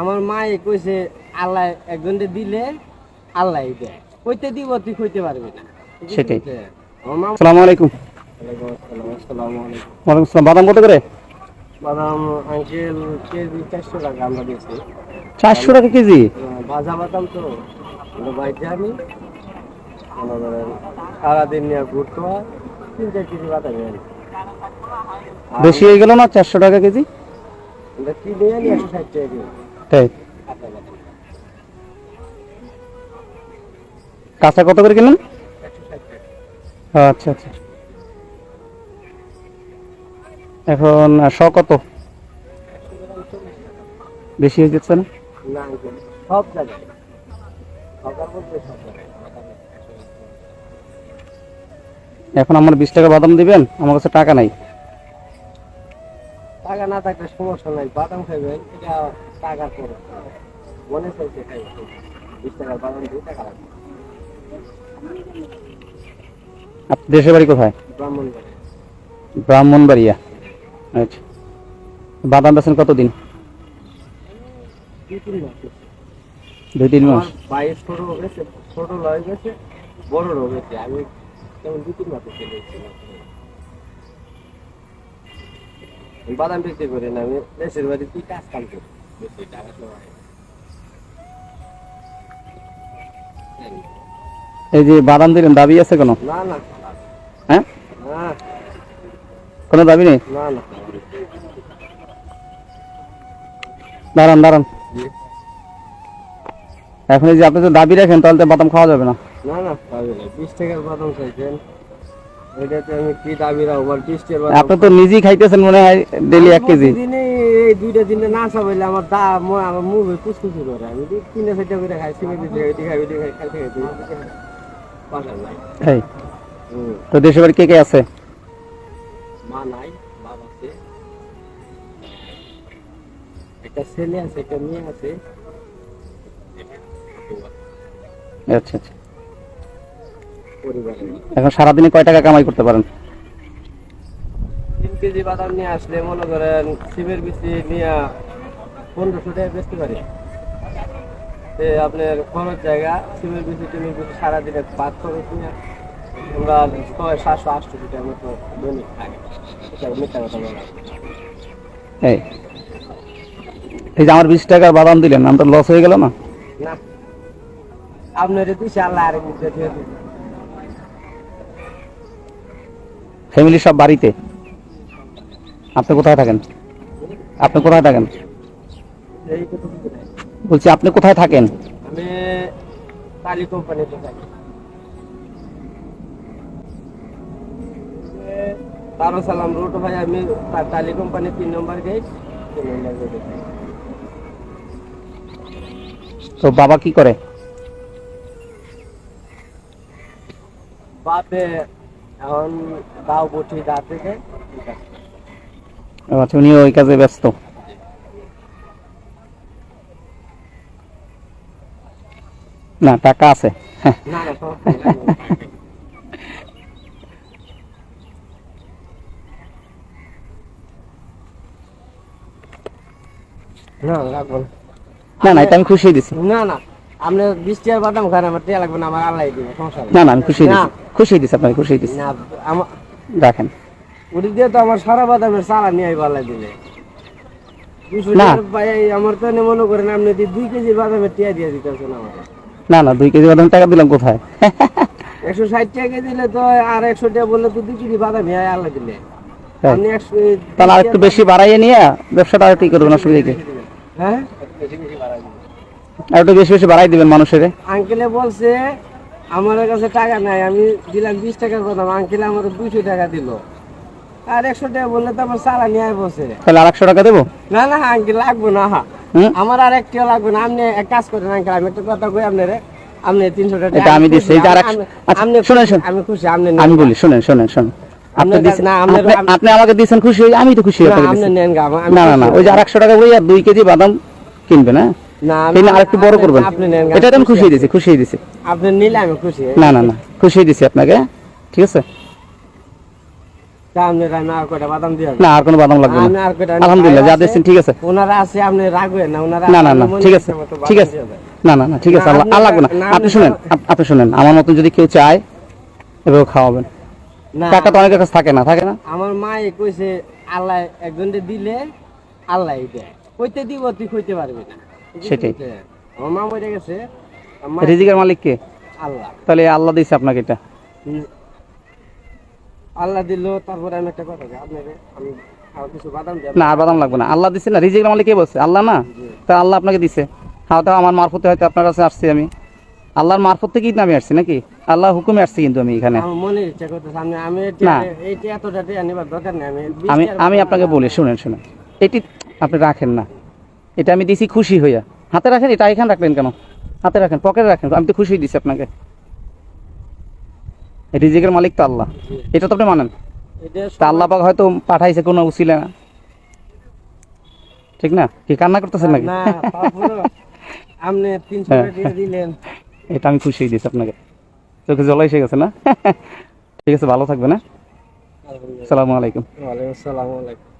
আমার মা কইছে আল্লাহ একজনকে দিলে আল্লাহ দেয়। কইতে দিব তুই কইতে পারবি না। সেটাই। আমার আসসালামু আলাইকুম। ওয়ালাইকুম আসসালাম, বাদাম কত করে? বাদাম আঙ্কেল কেজি চারশো টাকা আমরা দিয়েছি। চারশো টাকা কেজি? ভাজা বাদাম তো। ওগুলো বাইরে আমি। সারাদিন নিয়ে ঘুরতে হয়। তিন চার কেজি বাদাম বেশি হয়ে গেল না চারশো টাকা কেজি? আমরা কিনে আনি? একশো ষাট টাকা কেজি। তাই? কাঁচা কত করে কিনলেন? আচ্ছা আচ্ছা। এখন শ কত? বেশি হয়ে যাচ্ছে না? সব জায়গায়। এখন আমার বিশ টাকা বাদাম দিবেন? আমার কাছে টাকা নাই। টাকা না থাকলে সমস্যা নাই বাদাম খাইবেন এটা টাকার পরে। মনে চাইছে খাইবেন বিশ টাকার বাদাম দিয়ে টাকা লাগবে। দেশের বাড়ি কোথায়? ব্রাহ্মণ করে ব্রাহ্মণবাড়িয়া। আচ্ছা। বাদাম বেছেন কতদিন? দুই তিন মাস। বাইশ ছোট গেছে ছোট লয় গেছে বড় রোগ গেছে আমি তেমন দু তিন মাসে চলে বাদাম বিক্রি করি না আমি দেশের বাড়ি তুই কাজ কাম করি। এই যে বাদাম দিলেন দাবি আছে কোনো? না না। হ্যাঁ? কোনো দাবি নেই? না না। দাঁড়ান দাঁড়ান। এখন এই যে আপনি যদি দাবি রাখেন তাহলে তো বাদাম খাওয়া যাবে না। না না বিশ টাকার বাদাম চাইছেন ওইটাতে আমি কি দাবি রাখব? আর বিশ আপনি তো নিজেই খাইতেছেন মনে হয় এক কেজি। দিনে এই দুইটা না আমার দা মই আমার মুখ কুচকুচি করে আমি করে খাই খাই খাই তো বাড়ি কে কে আছে? মা নাই বাবা আছে। একটা ছেলে আছে একটা মেয়ে আছে। আচ্ছা আচ্ছা। এখন সারাদিনে কয় টাকা কামাই করতে পারেন? তিন কেজি বাদাম নিয়ে আসলে মনে করেন সিমের বিচি নিয়ে পনেরোশো টাকা বেচতে পারি। আপনার খরচ জায়গা সিমের বিচি টিমের বিচি সারাদিনে বাদ খরচ নিয়ে আমরা ছয় সাতশো আটশো টাকার মতো দৈনিক এটা মিথ্যা কথা বলা। এই এই যে আমার বিশ টাকার বাদাম দিলেন আমার লস হয়ে গেল না? আপনার আল্লাহ ফ্যামিলি সব বাড়িতে? আপনি কোথায় থাকেন? আপনি কোথায় থাকেন। বলছি আপনি কোথায় থাকেন? আমি টালি কোম্পানিতে থাকি। বারো সালাম রোড ভাই আমি টালি কোম্পানি তিন নম্বর গেট তিন নম্বর গেটে তো বাবা কি করে? বাপে এখন দাও বটি দা থেকে। আচ্ছা উনি ওই কাজে ব্যস্ত। না টাকা আছে। না রাখব না। না। এটা আমি খুশি দিছি। না না আপনি বিশ টাকার বাদাম খান আমার টিয়া লাগবে না আমার আল্লাহ দিবে সমস্যা না না আমি খুশি। দিছি। খুশি দিছি আপনাকে খুশি দিছি না আমার রাখেন ওটি দিয়ে তো আমার সারা বাদামের সারা নিয়ে আল্লাহ দিলে। না। ভাই আমার তো মনে করেন আপনি দুই কেজি বাদামের টিয়া দিয়ে দিতেছেন আমার না না দুই কেজি বাদাম টাকা দিলাম কোথায়? একশো ষাট টাকা দিলে তো আর একশো টাকা বললে তো দুই কেজি বাদাম নিয়ে আল্লাহ দিলে। তাই। আপনি একশো তাহলে আর একটু বেশি বাড়াইয়ে নিয়ে ব্যবসাটা আর কি করবেন অসুবিধা কি? হ্যাঁ? আর একটু বেশি বেশি বাড়াই দিবেন মানুষের। আঙ্কেলে বলছে আমার কাছে টাকা নাই আমি দিলাম বিশ টাকার কথা আঙ্কেলে আমার দুশো টাকা দিল। আর একশো টাকা বললে তো আমার সারা নিয়ে বসে। তাহলে আর একশো টাকা দেবো? না না আঙ্কেল লাগবে না হা। আমার আর একটিও লাগবে না। আপনি এক কাজ করেন আঙ্কেল আমি একটা কথা কই আপনারে। আপনি তিনশো টাকা আমি দিচ্ছি, যে আর আপনি শোনেন, খুশি, আমি খুশি আপনি আমি। বলি শোনেন শোনেন শোনেন। আপনি আমাকে দিয়েছেন খুশি হয়ে আমি তো খুশি হয়ে না, না না। ওই যে আর একশো টাকা আর দুই কেজি বাদাম কিনবেন হ্যাঁ? না আমি- আর একটু বড় করবেন। এটা আমি খুশি দিছি খুশি দিছি। আপনি নিলে আমি খুশি না না না খুশি দিছি আপনাকে ঠিক আছে? তা আপনার আমি আর কয়টা বাদাম দিয়ে না আর কোনো বাদাম লাগবে না। আলহামদুলিল্লাহ যা দিচ্ছেন ঠিক আছে। ওনারা আছে আপনি রাখবেন না ওনারা না না না ঠিক আছে ঠিক আছে। না না না ঠিক আছে আল্লাহ আর লাগবে না। না, আপনি আপনি- শুনেন আপনি শুনেন আমার মতন যদি কেউ চায় এভাবে খাওয়াবেন। টাকা তো অনেকের কাছে থাকে না থাকে না? আমার মা কইছে আল্লাহ একজনকে দিলে আল্লাহ দেয়। কইতে দিব তুই কইতে পারবি না। সেটাই। আমার মা মরে গেছে রিজিকের মালিক কে? আল্লাহ। তাহলে আল্লাহ দিয়েছে আপনাকে এটা। আল্লাহ দিল তারপরে আমি একটা কথা আপনাকে আমি না। আর বাদাম লাগবে না। আল্লাহ দিছে না রিজিকের মালিক কে বলছে? আল্লাহ না? তা আল্লাহ আপনাকে দিছে। হয়তো আমার মারফতে হয়তো আপনার কাছে আসছি আমি। আল্লাহর মারফত থেকেই আমি আসছি নাকি? আল্লাহ হুকুমে আসছি কিন্তু আমি এখানে। আমি আমি আপনাকে বলি শুনেন শুনেন। এটি আপনি রাখেন না। এটা আমি দিছি খুশি হইয়া। হাতে রাখেন এটা এখানে রাখলেন কেন? হাতে রাখেন পকেটে রাখেন। আমি তো খুশি দিছি আপনাকে। রিজিকের মালিক তো আল্লাহ। এটা তো আপনি মানেন। তা আল্লাহ পাক হয়তো পাঠাইছে কোনো উচিলে না ঠিক না? কি কান্না করতেছেন নাকি? আপনি তিনশো হ্যাঁ। টাকা দিয়ে দিলেন। এটা আমি খুশি দিছি আপনাকে। চোখে জল এসে গেছে না? ঠিক আছে ভালো থাকবে না আলহামদুলিল্লাহ। সালামু আলাইকুম। ওয়ালাইকুম আসসালাম ওয়ালাইকুম।